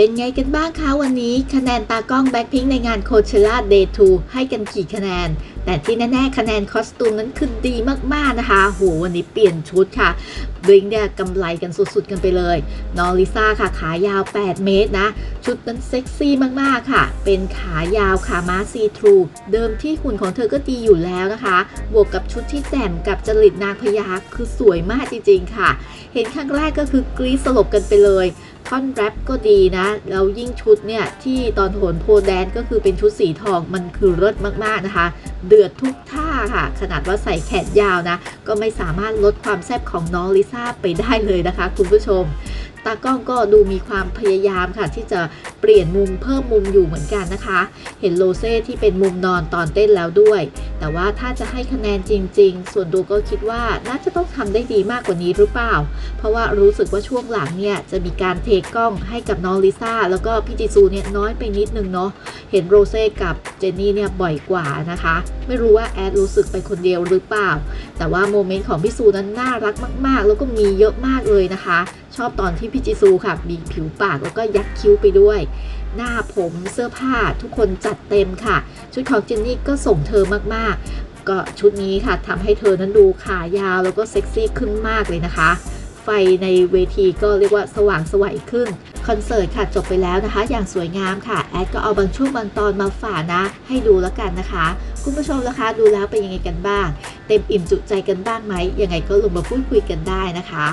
เป็นไงกันบ้างคะวันนี้ คะแนนตากล้องแบ็คพิงในงานโคเชล่าเดย์2ให้กันกี่คะแนน แต่ที่แน่ ๆ คะแนนคอสตูมนั้นคือดีมากๆนะคะโหวันนี้เปลี่ยนชุดค่ะบลิงเนี่ยกำไรกันสุดๆกันไปเลย นองลิซ่าค่ะขายาว 8 เมตรนะ ชุดนั้นเซ็กซี่มากๆค่ะ เป็นขายาวขาม้าซีทรูเดิมที่หุ่นของเธอก็ดีอยู่แล้วนะคะ บวกกับชุดที่แจ่มกับจริตนางพญาคือสวยมากจริงๆค่ะ เห็นครั้งแรกก็คือกรี๊ดสลบกันไปเลย ท่อนแรปก็ดีนะ แล้วยิ่งชุดเนี่ย ที่ตอนโหนโพแดนก็คือเป็นชุดสีทองมันคือเลิศมาก ๆ นะคะ เดือดทุกท่าค่ะ ขนาดว่าใส่แขนยาวนะ ก็ไม่สามารถลดความแซ่บของน้องลิซ่าไปได้เลยนะคะ คุณผู้ชมตากล้องก็ดูมีความพยายามค่ะ ที่จะเปลี่ยนมุมเพิ่มมุมอยู่เหมือนกันนะคะ เห็นโลเซ่ที่เป็นมุมนอนตอนเต้นแล้วด้วย แต่ว่าถ้าจะให้คะแนนจริง ๆ ส่วนตัวก็คิดว่าน่าจะต้องทำได้ดีมากกว่านี้หรือเปล่า เพราะว่ารู้สึกว่าช่วงหลังเนี่ยจะมีการเทกล้องให้กับน้องลิซ่าแล้วก็พี่จิซูเนี่ยน้อยไปนิดนึงเนาะ เห็นโรเซ่กับ เจนนี่เนี่ยบ่อยกว่านะคะ ไม่รู้ว่าแอดรู้สึกไปคนเดียวหรือเปล่า แต่ว่าโมเมนต์ของพี่ซูนั้นน่ารักมากๆ แล้วก็มีเยอะมากเลยนะคะ ชอบตอนที่พี่จิซูค่ะมีผิวปากแล้วก็ยักคิ้วไปด้วย หน้าผมเสื้อผ้าทุกคนจัดเต็มค่ะ ชุดของเจนนี่ก็ส่งเธอมากๆ ก็ชุดนี้ค่ะทำให้เธอนั้นดูขายาวแล้วก็เซ็กซี่ขึ้นมากเลยนะคะ ไฟในเวทีก็เรียกว่าสว่างสวัยขึ้น คอนเสิร์ตค่ะจบไปแล้วนะคะ อย่างสวยงามค่ะ แอดก็เอาบางช่วงบางตอนมาฝากนะ ให้ดูแล้วกันนะคะ คุณผู้ชมนะคะ ดูแล้วเป็นยังไงกันบ้าง เต็มอิ่มจุใจกันบ้างไหมยังไงก็ลงมาพูดคุยกันได้นะคะ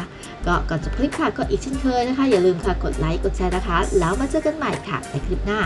ก็ก่อนจะคลิปค่ะก็อีกเช่นเคยนะคะ อย่าลืมค่ะกดไลค์กดแชร์นะคะ แล้วมาเจอกันใหม่ค่ะในคลิปหน้า